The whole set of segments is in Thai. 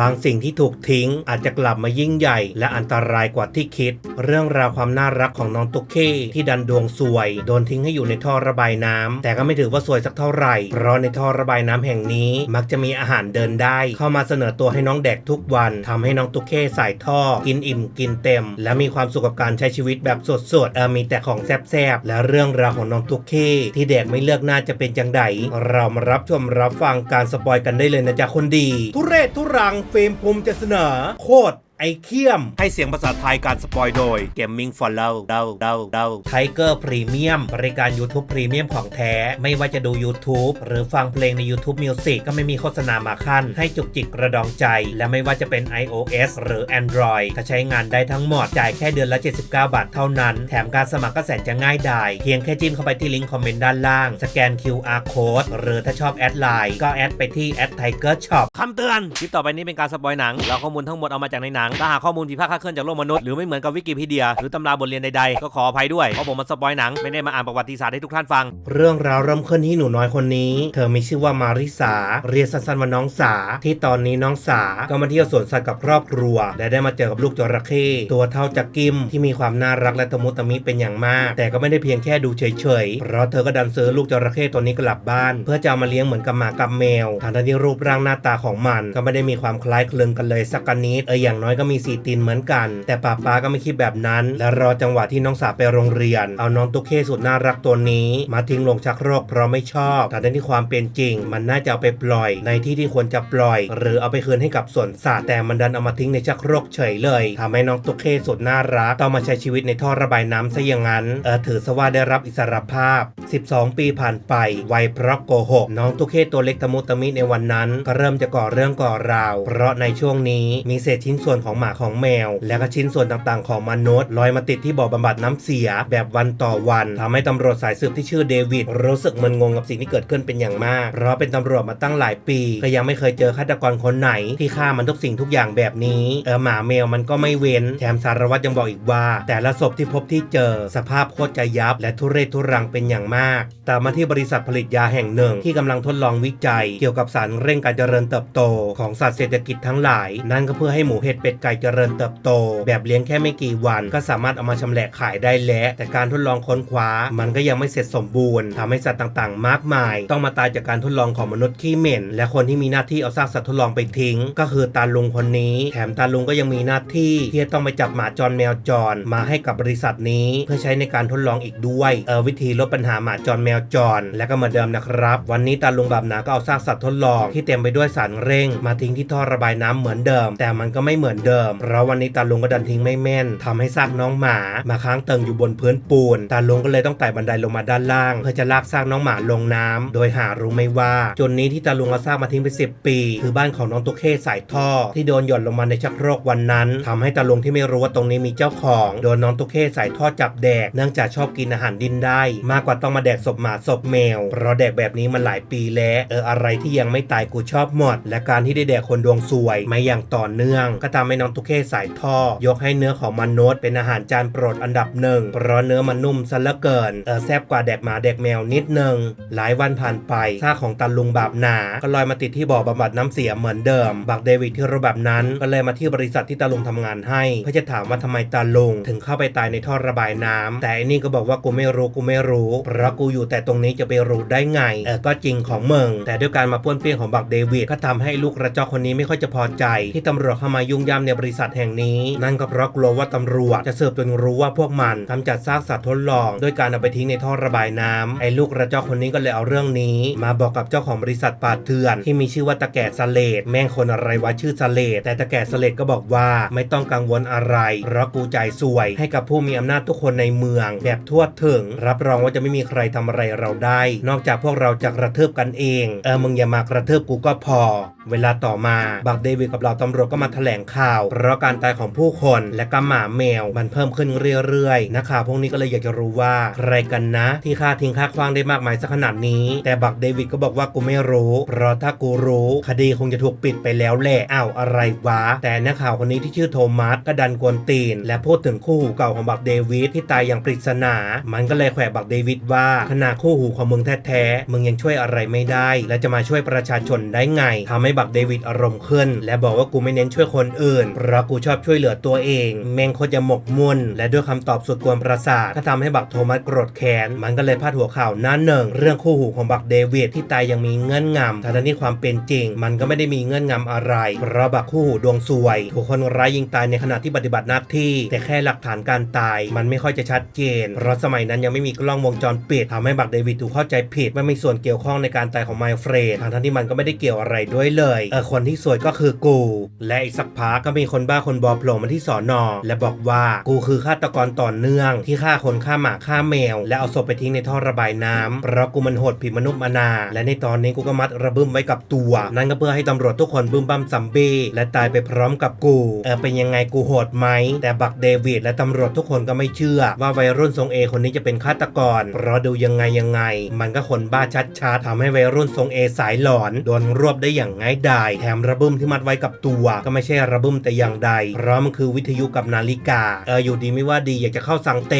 บางสิ่งที่ถูกทิ้งอาจจะกลับมายิ่งใหญ่ และอันตรายกว่าที่คิด เรื่องราวความน่ารักของน้องตุ๊กเคที่ดันดวงสวย โดนทิ้งให้อยู่ในท่อระบายน้ำแต่ก็ไม่ถือว่าสวยสักเท่าไหร่ เพราะในท่อระบายน้ำแห่งนี้มักจะมีอาหารเดินได้ เข้ามาเสนอตัวให้น้องแดกทุกวันทำให้น้องตุ๊กเคใส่ท่อ กินอิ่มกินเต็ม และมีความสุขกับการใช้ชีวิตแบบสดๆเออมีแต่ของแซ่บๆและเรื่องราวของน้องตุ๊กเคที่แดกไม่เลือกหน้าจะเป็นจังไดเรามารับชมรับฟังการสปอยกันได้เลยนะจ๊ะคนดี ทุเรศทุรังเฟรมพรมเจะเสนอโคตร ไอเคียม ให้เสียงภาษาไทยการสปอยโดย Gaming for l o w เดาเดาเดาไทเกอร์พรีเมียมบริการ YouTube พรีเมียมของแท้ ไม่ว่าจะดู YouTube หรือฟังเพลงใน YouTube Music ก็ไม่มีโฆษณามาขั้น ให้จุกจิกกระดองใจ และไม่ว่าจะเป็น iOS หรือ Android ก็ใช้งานได้ทั้งหมด จ่ายแค่เดือนละ 79 บาทเท่านั้น แถมการสมัครก็แสนจะง่ายดายเพียงแค่จิ้มเข้าไปที่ลิงก์คอมเมนต์ด้านล่าง สแกน QR Code หรือถ้าชอบแอดไลน์ก็แอดไปที่แอด Tiger Shop คำเตือนคลิปต่อไปนี้เป็นการสปอยหนังแล้วข้อมูลทั้งหมดเอามาจากในหนังถ้าหากข้อมูลผิดพลาดคลาดเคลื่อนจากโลกมนุษย์หรือไม่เหมือนกับวิกิพีเดีย หรือตำราบทเรียนใดๆ ก็ขออภัยด้วย เพราะผมมาสปอยหนังไม่ได้มาอ่านประวัติศาสตร์ให้ทุกท่านฟัง เรื่องราวเริ่มขึ้นที่หนูน้อยคนนี้ เธอมีชื่อว่ามาริสา เรียกสั้นๆว่าน้องสา ที่ตอนนี้น้องสา ก็มาเที่ยวสวนสัตว์กับครอบครัว และได้มาเจอกับลูกจระเข้ตัวเท่าจักกิมที่มีความน่ารักและตะมุตะมิเป็นอย่างมาก แต่ก็ไม่ได้เพียงแค่ดูเฉยๆ เพราะเธอก็ดันซื้อลูกจระเข้ตัวนี้กลับบ้าน เพื่อจะเอามาเลี้ยงเหมือนกับหมากับแมวทางที่รูปร่างหน้าตาของมัน ก็ไม่ได้มีความคล้ายคลึงกันเลยสักกนิดเอออย่างน้อยก็มีสีตีนเหมือนกัน แต่ป้าป้าก็ไม่คิดแบบนั้น และรอจังหวะที่น้องสาวไปโรงเรียน เอาน้องตุ๊กเข้สุดน่ารักตัวนี้ มาทิ้งลงชักโรกเพราะไม่ชอบ แต่ในที่ความเป็นจริง มันน่าจะเอาไปปล่อย ในที่ที่ควรจะปล่อย หรือเอาไปคืนให้กับสวนสัตว์แต่มันดันเอามาทิ้งในชักโรกเฉยเลยทำให้น้องตุ๊กเข้สุดน่ารักต้องมาใช้ชีวิตในท่อระบายน้ำซะอย่างนั้นเออถือซะว่าได้รับอิสรภาพ 12 ปีผ่านไปวัยเพราะโกหกน้องตุ๊กเข้ตัวเล็กตะมุตะมิในวันนั้นก็เริ่มจะก่อเรื่องก่อราว เพราะในช่วงนี้มีเศษชิ้นส่วนของหมาของแมว และก็ชิ้นส่วนต่างๆ ของมนุษย์ลอยมาติดที่บ่อบำบัดน้ำเสียแบบวันต่อวันทำให้ตำรวจสายสืบที่ชื่อเดวิดรู้สึกมึนงงกับสิ่งที่เกิดขึ้นเป็นอย่างมาก เพราะเป็นตำรวจมาตั้งหลายปี ก็ยังไม่เคยเจอฆาตกรคนไหน ที่ฆ่ามันทุกสิ่งทุกอย่างแบบนี้เออหมาแมวมันก็ไม่เว้นแถมสารวัตรยังบอกอีกว่า แต่ละศพที่พบที่เจอ สภาพโคตรจะยับ และทุเรศทุรังเป็นอย่างมากแต่มาที่บริษัทผลิตยาแห่งหนึ่ง ที่กำลังทดลองวิจัย เกี่ยวกับสารเร่งการเจริญเติบโต ของสัตว์เศรษฐกิจทั้งหลาย นั่นก็เพื่อให้หมูเห็ดเป็ดไก่เจริญเติบโต แบบเลี้ยงแค่ไม่กี่วัน ก็สามารถเอามาชำแหละขายได้แล้ว แต่การทดลองค้นคว้า มันก็ยังไม่เสร็จสมบูรณ์ทำให้สัตว์ต่างๆ มากมาย ต้องมาตายจากการทดลองของมนุษย์ขี้เหม็น และคนที่มีหน้าที่เอาซากสัตว์ทดลองไปทิ้ง ก็คือตาลุงคนนี้ แถมตาลุงก็ยังมีหน้าที่ที่จะต้องไปจับหมาจรแมวจรมาให้กับบริษัทนี้ เพื่อใช้ในการทดลองอีกด้วยเออวิธีลดปัญหาหมาจรแมวจร และก็เหมือนเดิมนะครับ วันนี้ตาลุงบาบนาก็เอาซากสัตว์ทดลองที่เต็มไปด้วยสารเร่ง มาทิ้งที่ท่อระบายน้ำเหมือนเดิม แต่มันก็ไม่เหมือนเดิม เพราะวันนี้ตาลุงก็ดันทิ้งไม่แม่นทำให้ซากน้องหมามาค้างเติงอยู่บนพื้นปูน ตาลุงก็เลยต้องไต่บันไดลงมาด้านล่าง เพื่อจะลากซากน้องหมาลงน้ำโดยหารู้ไม่ว่า จนนี้ที่ตาลุงเอาซากมาทิ้งไป 10 ปี คือบ้านของน้องตุ๊กเข้สายท่อ ที่โดนหย่อนลงมาในชักโครกวันนั้นทำให้ตาลุงที่ไม่รู้ว่าตรงนี้มีเจ้าของโดนน้องตุ๊กเข้สายท่อจับแดกเนื่องจากชอบกินอาหารดินได้ มากกว่าต้องมาแดกศพหมาศพแมวเพราะแดกแบบนี้มันหลายปีแล้วเอออะไรที่ยังไม่ตายกูชอบหมด และการที่ได้แดกคนดวงสวยมาอย่างต่อเนื่อง ก็ทำใน้องตุ๊กเข้สายท่อ ยกให้เนื้อของมนุษย์เป็นอาหารจานโปรดอันดับหนึ่งเพราะเนื้อมันนุ่มซะเหลือเกินเออแซบกว่าแดกหมาแดกแมวนิดนึงหลายวันผ่านไปซากของตาลุงบาปหนา ก็ลอยมาติดที่บ่อบำบัดน้ำเสียเหมือนเดิมบักเดวิดที่รูแบบนั้นก็เลยมาที่บริษัทที่ตาลุงทำงานให้ เพื่อจะถามว่าทำไมตาลุงถึงเข้าไปตายในท่อระบายน้ำแต่อันนี่ก็บอกว่ากูไม่รู้กูไม่รู้เพราะกูอยู่แต่ตรงนี้จะไปรู้ได้ไงเออก็จริงของเมึงแต่ด้วยการมาป้วนเปี้ยนของบักเดวิดก็ทำให้ลูกกระจอกคนนี้ไม่ค่อยจะพอใจ ที่ตำรวจเข้ามายุ่งย่ำในบริษัทแห่งนี้ นั่นก็เพราะกลัวว่าตำรวจจะสืบจนรู้ว่าพวกมันทำจัดซากสัตว์ทดลองด้วยการเอาไปทิ้งในท่อระบายน้ำไอ้ลูกกระจอกคนนี้ก็เลยเอาเรื่องนี้ มาบอกกับเจ้าของบริษัทป่าเถื่อน ที่มีชื่อว่าตะแก่สเลดแม่งคนอะไรวะชื่อสเลดแต่ตะแก่สเลดก็บอกว่าไม่ต้องกังวลอะไรเพราะกูจ่ายสวย ให้กับผู้มีอำนาจทุกคนในเมือง แบบทั่วถึง รับรองว่าจะไม่มีใครทำอะไรเราได้ นอกจากพวกเราจะกระเทืบกันเองเออมึงอย่ามากระเทืบกูก็พอ เวลาต่อมาบักเดวิดกับเราตำรวจก็มาแถลงข่าวข่าวเพราะการตายของผู้คนและก็หมาแมวมันเพิ่มขึ้นเรื่อยๆนักข่าวพวกนี้ก็เลยอยากจะรู้ว่าใครกันนะ ที่ฆ่าทิ้งฆ่าคว้างได้มากมายสักขนาดนี้ แต่บักเดวิดก็บอกว่ากูไม่รู้ เพราะถ้ากูรู้คดีคงจะถูกปิดไปแล้วแหละอ้าวอะไรวะ แต่นักข่าวคนนี้ที่ชื่อโทมัสก็ดันกวนตีน และพูดถึงคู่หูเก่าของบักเดวิดที่ตายอย่างปริศนา มันก็เลยแขวะบักเดวิดว่าขนาดคู่หูของมึงแท้ๆมึงยังช่วยอะไรไม่ได้ และจะมาช่วยประชาชนได้ไงทำให้บักเดวิดอารมณ์ขึ้น และบอกว่ากูไม่เน้นช่วยคนอื่นเพราะกูชอบช่วยเหลือตัวเอง แมงโคตรจะหมกมุ่น และด้วยคำตอบสุดกวนประสาทก็ทำให้บักโทมัสโกรธแค้น มันก็เลยพาดหัวข่าวหน้าหนึ่ง เรื่องคู่หูของบักเดวิดที่ตายยังมีเงื่อนงำทั้งที่ความเป็นจริง มันก็ไม่ได้มีเงื่อนงำอะไร เพราะบักคู่หูดวงซวย ถูกคนร้ายยิงตายในขณะที่ปฏิบัติหน้าที่ แต่แค่หลักฐานการตาย มันไม่ค่อยจะชัดเจน เพราะสมัยนั้นยังไม่มีกล้องวงจรปิดทำให้บักเดวิดถูกเข้าใจผิดว่ามีส่วนเกี่ยวข้องในการตายของไมเฟรดทั้งที่มันก็ไม่ได้เกี่ยวอะไรด้วยเลยเออคนที่สวยก็คือกู และอีกสักพักก็มีคนบ้าคนบอโผล่มาที่สอนอและบอกว่ากูคือฆาตกรต่อเนื่อง ที่ฆ่าคนฆ่าหมาฆ่าแมว และเอาศพไปทิ้งในท่อระบายน้ำเพราะกูมันโหดผิดมนุษย์มานา และในตอนนี้กูก็มัดระบึ้มไว้กับตัว นั่นก็เพื่อให้ตำรวจทุกคนบึ้มบั้มซัมเบ้และตายไปพร้อมกับกูเออเป็นยังไงกูโหดไหมแต่บักเดวิดและตำรวจทุกคนก็ไม่เชื่อ ว่าวัยรุ่นทรงเอคนนี้จะเป็นฆาตกร เพราะดูยังไงยังไง มันก็คนบ้าชัดๆทำให้วัยรุ่นทรงเอสายหลอนโดนรวบได้อย่างง่ายดายแถมระบึ้มที่มัดไว้กับตัว ก็ไม่ใช่ระบึ้มแต่อย่างใด เพราะมันคือวิทยุกับนาฬิกา เอออยู่ดีไม่ว่าดีอยากจะเข้าสังเต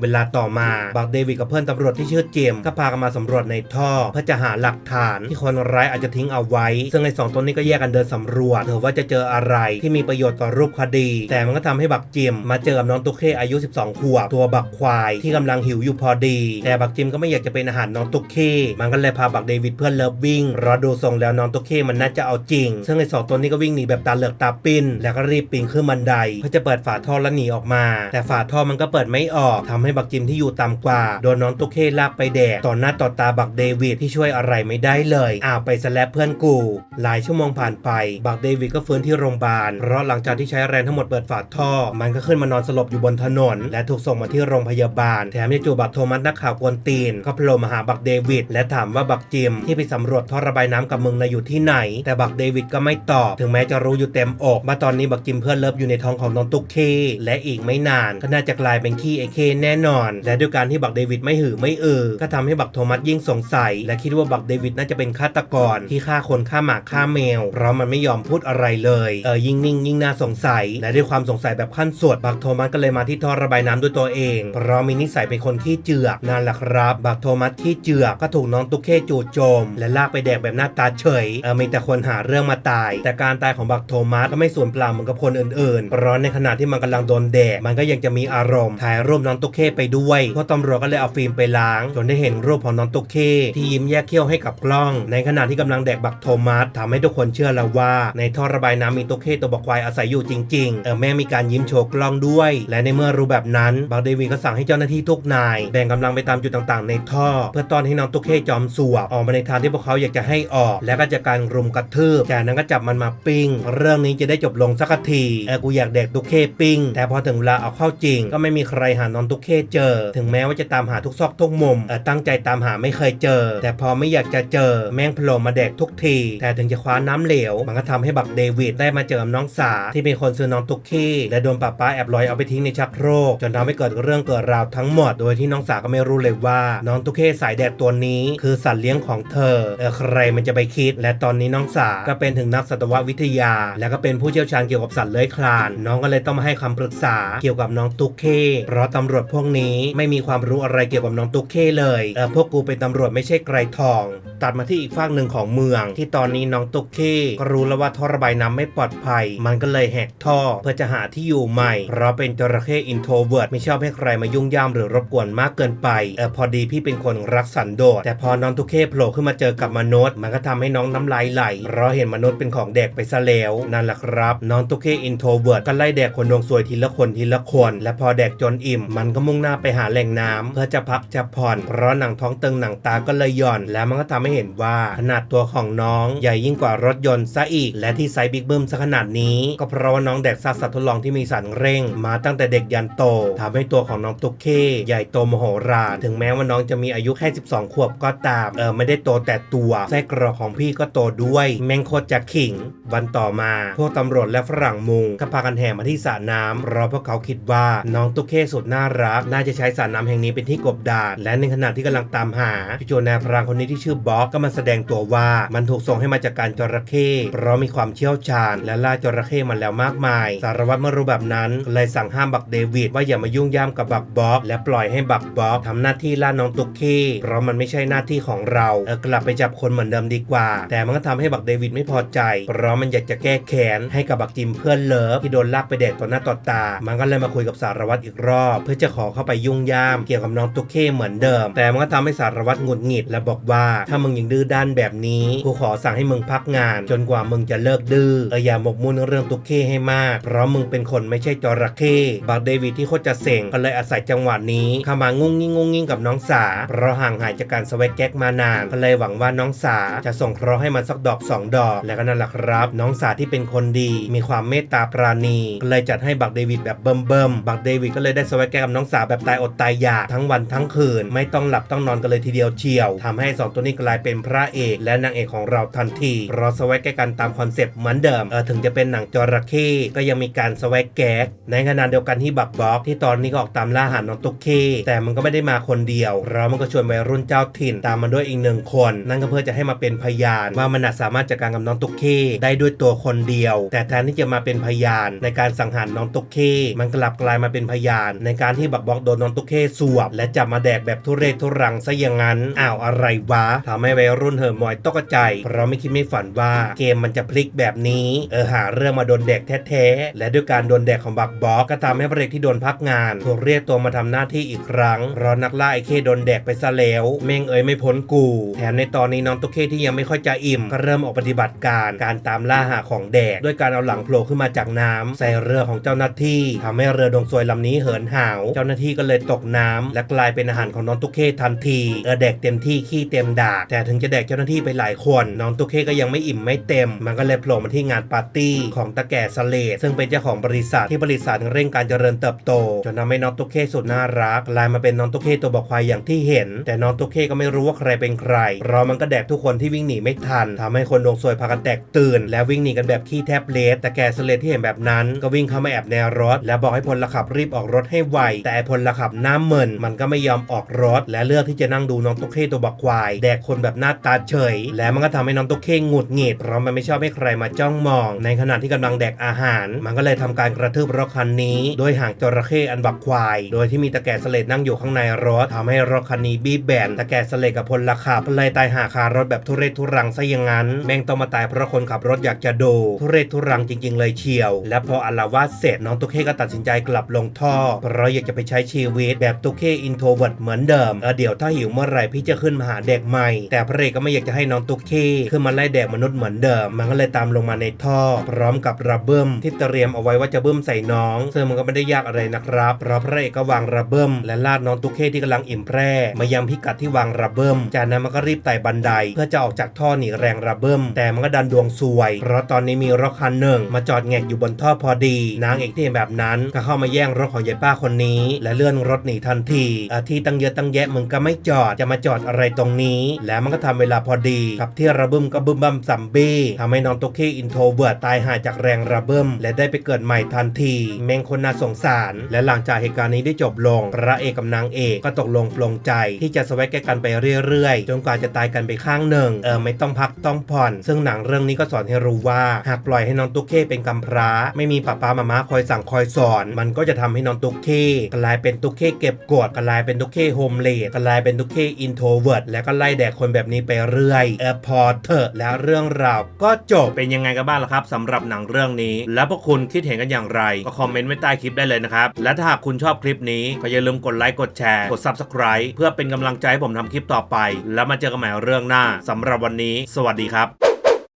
เวลาต่อมาบักเดวิดกับเพื่อนตำรวจที่ชื่อเจมส์ก็พากันมาสำรวจในท่อ เพื่อจะหาหลักฐานที่คนร้ายอาจจะทิ้งเอาไว้ ซึ่งไอ้สองตัวนี้ก็แยกกันเดินสำรวจเหอว่าจะเจออะไรที่มีประโยชน์ต่อรูปคดี แต่มันก็ทำให้บักเจมมาเจอกับน้องตุ๊กเคอายุ 12 ขวบตัวบักควายที่กำลังหิวอยู่พอดี แต่บักเจมก็ไม่อยากจะเป็นอาหารน้องตุ๊กเคมันก็เลยพาบักเดวิดเพื่อนเลิฟวิ่งรอดูทรงแล้วน้องตุ๊กเคมันน่าจะเอาจริง ซึ่งไอ้สองตัวนี้ก็วิ่งหนีแบบตาเหลือกตาปิ้นแล้วก็รีบปีนขึ้นบันได เพื่อจะเปิดฝาท่อแล้วหนีออกมา แต่ฝาท่อมันก็เปิดไม่ออกทำให้บักจิมที่อยู่ต่ำกว่า โดนน้องตุ๊กเคลากไปแดกต่อหน้าต่อตาบักเดวิดที่ช่วยอะไรไม่ได้เลยอ้าวไปสแลปเพื่อนกู หลายชั่วโมงผ่านไป บักเดวิดก็ฟื้นที่โรงพยาบาลเพราะหลังจากที่ใช้แรงทั้งหมดเปิดฝาท่อ มันก็ขึ้นมานอนสลบอยู่บนถนน และถูกส่งมาที่โรงพยาบาล แถมยังจู่บักโทมัสนักข่าวกวนตีนก็โผล่มาหาบักเดวิดและถามว่าบักจิมที่ไปสำรวจท่อระบายน้ำกับมึงนะอยู่ที่ไหน แต่บักเดวิดก็ไม่ตอบ ถึงแม้จะรู้อยู่เต็มอกว่าตอนนี้บักจิมเพื่อนเลิฟอยู่ในท้องของน้องตุ๊กเค และอีกไม่นานก็น่าจะกลายเป็นขี้ไอเคแน่นอน และด้วยการที่บักเดวิดไม่หือไม่เออก็ทำให้บักโทมัสยิ่งสงสัย และคิดว่าบักเดวิดน่าจะเป็นฆาตกรที่ฆ่าคนฆ่าหมาฆ่าแมวเพราะมันไม่ยอมพูดอะไรเลยเออยิ่งนิ่งยิ่งน่าสงสัย และด้วยความสงสัยแบบขั้นสุดบักโทมัสก็เลยมาที่ท่อระบายน้ำด้วยตัวเองเพราะมีนิสัยเป็นคนขี้เจือกนั่นแหละครับบักโทมัสขี้เจือกก็ถูกน้องตุ๊กเคจู่โจม และลากไปแดกแบบหน้าตาเฉยเออมีแต่คนหาเรื่องมาตาย แต่การตายของบักโทมัสก็ไม่ส่วนปล่าเหมือนกับคนอื่นๆ เพราะในขณะที่มันกำลังโดนแดกมันก็ยังจะมีอารมณ์ ถ่ายรูปน้องตุ๊กเคไปด้วยพวกตำรวจก็เลยเอาฟิล์มไปล้าง จนได้เห็นรูปของน้องตุ๊กเคที่ยิ้มแยกเขี้ยวให้กับกล้อง ในขณะที่กำลังแดกบักโทมัสทำให้ทุกคนเชื่อแล้วว่า ในท่อระบายน้ำมีตุ๊กเคตัวบักควายอาศัยอยู่จริงๆเออแม่มีการยิ้มโชว์กล้องด้วย และในเมื่อรู้แบบนั้นบักเดวิดก็สั่งให้เจ้าหน้าที่ทุกนาย แบ่งกำลังไปตามจุดต่างๆ ในท่อ เพื่อต้อนให้น้องตุ๊กเคจอมสวบออกมาในทางที่พวกเขาอยากจะให้ออก และก็จะการรุมกระทืบจากนั้นก็จับมันมาปิ้ง เรื่องนี้จะได้จบลงสักทีเออกูอยากแดกตุ๊กเคปิ้งแต่พอถึงเวลาเอาเข้าจริง ก็ไม่มีใครหาน้องตุ๊กเคเจอ ถึงแม้ว่าจะตามหาทุกซอกทุกมุมเออตั้งใจตามหาไม่เคยเจอ แต่พอไม่อยากจะเจอแม่งโผล่มาแดกทุกที แต่ถึงจะคว้าน้ำเหลว มันก็ทำให้บักเดวิดได้มาเจอน้องสาที่เป็นคนซื้อน้องตุ๊กเคและโดนป้าป้าแอบลอยเอาไปทิ้งในชักโครกจนทำให้เกิดเรื่องเกิดราวทั้งหมด โดยที่น้องสาก็ไม่รู้เลยว่า น้องตุ๊กเคสายแดดตัวนี้ คือสัตว์เลี้ยงของเธอเออใครมันจะไปคิด และตอนนี้น้องสาก็เป็นถึงนักสัตววิทยา และก็เป็นผู้เชี่ยวชาญเกี่ยวกับสัตว์เลื้อยคลาน น้องก็เลยต้องมาให้คำปรึกษาเกี่ยวกับน้องตุ๊กเค เพราะตำรวจพวกนี้ไม่มีความรู้อะไรเกี่ยวกับน้องตุ๊กเคเลยเออพวกกูเป็นตำรวจไม่ใช่ไกรทอง ตัดมาที่อีกฝั่งหนึ่งของเมือง ที่ตอนนี้น้องตุ๊กเคก็รู้แล้วว่าท่อระบายน้ำไม่ปลอดภัย มันก็เลยแหกท่อเพื่อจะหาที่อยู่ใหม่ เพราะเป็นจระเข้อินโทรเวิร์ดไม่ชอบให้ใครมายุ่งย่ามหรือรบกวนมากเกินไปเออพอดีพี่เป็นคนรักสันโดษแต่พอน้องตุ๊กเคโผล่ขึ้นมาเจอกับมนุษย์ มันก็ทำให้น้องน้ำลายไหลเพราะเห็นมนุษย์เป็นของแดกไปซะแล้วนั่นแหละครับน้องตุ๊กเคอินโทรเวิร์ดก็ไล่แดกคนดวงสวยทีละคนทีละคน และพอแดกจนอิ่ม มันก็มุ่งหน้าไปหาแหล่งน้ำเพื่อจะพักจะผ่อน เพราะหนังท้องตึงหนังตาก็เลยหย่อน แล้วมันก็ทำให้เห็นว่าขนาดตัวของน้องใหญ่ยิ่งกว่ารถยนต์ซะอีก และที่ไซส์บิ๊กบึ้มซะขนาดนี้ ก็เพราะว่าน้องแดกซากสัตว์ทดลองที่มีสันเร่ง มาตั้งแต่เด็กยันโตทำให้ตัวของน้องตุ๊กเคใหญ่โตมโหฬารถึงแม้ว่าน้องจะมีอายุแค่ 12 ขวบก็ตามเออไม่ได้โตแต่ตัวไส้กรอกของพี่ก็โตด้วย แมงโคตรจะขิง วันต่อมาพวกตำรวจจและฝรั่งมุงก็พากันแห่มาที่สระน้ำเพราะพวกเขาคิดว่าน้องตุ๊กเก้สุดน่ารัก น่าจะใช้สระน้ำแห่งนี้เป็นที่กบดานและในขณะที่กำลังตามหาพี่โจนาพรางคนนี้ที่ชื่อบ๊อบก็มาแสดงตัวว่ามันถูกส่งให้มาจากการจระเข้เพราะมีความเชี่ยวชาญ และล่าจระเข้มาแล้วมากมาย สารวัตรเมื่อรู้แบบนั้นเลยสั่งห้ามบักเดวิดว่าอย่ามายุ่งย่ามกับบักบ๊อบและปล่อยให้บักบ๊อบทำหน้าที่ล่าน้องตุ๊กเก้เพราะมันไม่ใช่หน้าที่ของเราเออกลับไปจับคนเหมือนเดิมดีกว่า แต่มันก็ทำให้บักเดวิดไม่พอใจ เพราะมันอยากจะแก้แค้นให้กับบักจิมเพื่อนเลิฟที่โดนลากไปแดกต่อหน้าต่อตา มันก็เลยมาคุยกับสารวัตรอีกรอบ เพื่อจะขอเข้าไปยุ่งย่ามเกี่ยวกับน้องตุ๊กเก้เหมือนเดิม แต่มันก็ทำให้สารวัตรหงุดหงิดและบอกว่าถ้ามึงยังดื้อด้านแบบนี้กูขอสั่งให้มึงพักงาน จนกว่ามึงจะเลิกดื้อเอออย่าหมกมุ่นเรื่องตุ๊กเก้ให้มาก เพราะมึงเป็นคนไม่ใช่จระเข้บักเดวิดที่โคตรจะเซ็งก็เลยอาศัยจังหวะนี้เข้ามางุ้งงิ้งงุ้งงิ้งกับน้องสาเพราะห่างหายจากการสวักแก๊กมานานก็เลยหวังว่าน้องสาจะส่งเคราะห์ให้มันสักดอกสองดอก และก็นั่นแหละครับ น้องสาที่เป็นคนดีมีความเมตตาปราณี เลยจัดให้บักเดวิดแบบเบิ่มเบิ่มบักเดวิดก็เลยได้สวักแก๊กกับน้องสาวแบบตายอดตายอยากทั้งวันทั้งคืน ไม่ต้องหลับต้องนอนกันเลยทีเดียวเชียวทำให้สองตัวนี้กลายเป็นพระเอกและนางเอกของเราทันทีเพราะสวักแก๊กกันตามคอนเซปต์เหมือนเดิมเออถึงจะเป็นหนังจระเข้ก็ยังมีการสวักแก๊กในขณะเดียวกันที่บักบ็อกที่ตอนนี้ก็ออกตามล่าหาน้องตุ๊กเก้แต่มันก็ไม่ได้มาคนเดียว เรามันก็ชวนวัยรุ่นเจ้าถิ่นตามมาด้วยอีกหนึ่งคน นั่นก็เพื่อจะให้มาเป็นพยานว่ามันสามารถจัดการกับน้องตุ๊กเก้ได้ด้วยตัวคนเดียว แต่แทนที่จะมาเป็นพยาน ในการสังหารน้องตุ๊กเก้มันกลับกลายมาเป็นพยาน ในการที่บักบอกโดนน้องตุ๊กเก้สวบ และจับมาแดกแบบทุเรศทุรังซะอย่างนั้นอ้าวอะไรวะทำให้วัยรุ่นเหิมหมอยตกใจ เพราะไม่คิดไม่ฝันว่าเกมมันจะพลิกแบบนี้เออหาเรื่องมาโดนแดกแท้ๆและด้วยการโดนแดกของบักบอกก็ทำให้พระเอกที่โดนพักงานถูกเรียกตัวมาทำหน้าที่อีกครั้งเพราะนักล่าไอเคโดนแดกไปซะแล้วเม่งเอ๋ยไม่พ้นกู แถมในตอนนี้น้องตุ๊กเคที่ยังไม่ค่อยจะอิ่มก็เริ่มออกปฏิบัติการการตามล่าหาของแดกด้วยการเอาหลังโผล่ขึ้นมาจากน้ำใส่เรือของเจ้าหน้าที่ทำให้เรือดวงซวยลำนี้เหินห่าว เจ้าหน้าที่ก็เลยตกน้ำและกลายเป็นอาหารของน้องตุ๊กเคทันทีเออแดกเต็มที่ขี้เต็มดากแต่ถึงจะแดกเจ้าหน้าที่ไปหลายคนน้องตุ๊กเคก็ยังไม่อิ่มไม่เต็ม มันก็เลยโผล่มาที่งานปาร์ตี้ของตาแก่สเลดซึ่งเป็นเจ้าของบริษัทที่บริษัทเร่งการเจริญเติบโตจนทำให้น้องตุ๊กเคสุดน่ารักกลายมาเป็นน้องตุ๊กเคตัวบอกควายอย่างที่เห็น แต่น้องตุ๊กเคก็ไม่รู้ว่าใครเป็นใครเพราะมันก็แดกทุกคนที่วิ่งหนีไม่ทันทำให้คนดวงซวยพากันแตกตื่น และวิ่งหนีกันแบบขี้แทบเละแต่แกสเลดที่เห็นแบบนั้นก็วิ่งเข้ามาแอบในรถ แล้วบอกให้พลขับรีบออกรถให้ไว แต่พลขับหน้าเมินมันก็ไม่ยอมออกรถ และเลือกที่จะนั่งดูน้องตุ๊กเคตัวบอกควายแดกคนแบบหน้าตาเฉย และมันก็ทำให้น้องตุ๊กเคหงุดหงิดเพราะมันไม่ชอบให้ใครมาจ้องมอง ในขณะที่กำลังแดกอาหาร มันก็เลยทำการกระทืบรถคันนี้โดยหางจระเข้อันบักควาย โดยที่มีตะแกรงสเลดนั่งอยู่ข้างในรถทำให้รถคันนี้บีบแบนตะแกรงสเลดกับพลขับเลยตายหาคารถแบบทุเรศทุรังซะอย่างนั้น แม่งต้องมาตายเพราะคนขับรถอยากจะดูทุเรศทุรังจริง ๆ เลยเชียว และพออาละวาดเสร็จน้องตุ๊กเคก็ตัดสินใจกลับลงท่อ เพราะอยากจะไปใช้ชีวิตแบบตุ๊กเคอินโทรเวิร์ดเหมือนเดิมเออเดี๋ยวถ้าหิวเมื่อไหร่พี่จะขึ้นมาหาเด็กใหม่ แต่พระเอกก็ไม่อยากจะให้น้องตุ๊กเคขึ้นมาไล่แดกมนุษย์เหมือนเดิม มันก็เลยตามลงมาในท่อ พร้อมกับระเบิ้มที่เตรียมเอาไว้ว่าจะเบิ้มใส่น้อง ซึ่งมันก็ไม่ได้ยากอะไรนะครับเพราะพระเอกก็วางระเบิ้มและลาดน้องตุ๊กเคที่กำลังอิ่มแพร่มายังพิกัดที่วางระเบิ้มจากนั้นมันก็รีบไต่บันได เพื่อจะออกจากท่อหนีแรงระเบิ้มแต่มันก็ดันดวงซวย เพราะตอนนี้มีรถคันหนึ่งมาจอดแงกอยู่บนท่อพอดี นางเอกที่เห็นแบบนั้นก็เข้ามาแย่งรถของยายป้าคนนี้ และเลื่อนรถหนีทันทีอที่ตั้งเยอะตั้งแยะมึงก็ไม่จอดจะมาจอดอะไรตรงนี้ แล้วมันก็ทำเวลาพอดี กับที่ระเบิ้มก็บึ้มบัมซัมบี้ทำให้น้องตุ๊กเคอินโทรเวิร์ดตายหายจากแรงระเบิ้มและได้ไปเกิดใหม่ทันที แมงคนน่าสงสาร และหลังจากเหตุการณ์นี้ได้จบลง พระเอกกับนางเอกก็ตกลงปลงใจ ที่จะสวัสดแก้กันไปเรื่อยๆ จนกว่าจะตายกันไปข้างหนึ่งเออไม่ต้องพักต้องผ่อน ซึ่งหนังเรื่องนี้ก็สอนให้รู้ว่า หากปล่อยให้น้องตุ๊กเคเป็นกำพร้า ไม่มีป้าป้ามาม่าคอยสั่งคอยสอน มันก็จะทำให้น้องตุ๊กเคกลายเป็นตุ๊กเคเก็บกดกลายเป็นตุ๊กเคโฮมเลดกลายเป็นตุ๊กเคอินโทรเวิร์ดแล้วก็ไล่แดกคนแบบนี้ไปเรื่อยเออพอเถอะแล้วเรื่องราวก็จบเป็นยังไงกันบ้างล่ะครับสำหรับหนังเรื่องนี้ แล้วพวกคุณคิดเห็นกันอย่างไร ก็คอมเมนต์ไว้ใต้คลิปได้เลยนะครับ และถ้าหากคุณชอบคลิปนี้ก็อย่าลืมกดไลค์กดแชร์กด Subscribe เพื่อเป็นกำลังใจให้ผมทำคลิปต่อไป แล้วมาเจอกันใหม่เรื่องหน้าสำหรับวันนี้ สวัสดีครับ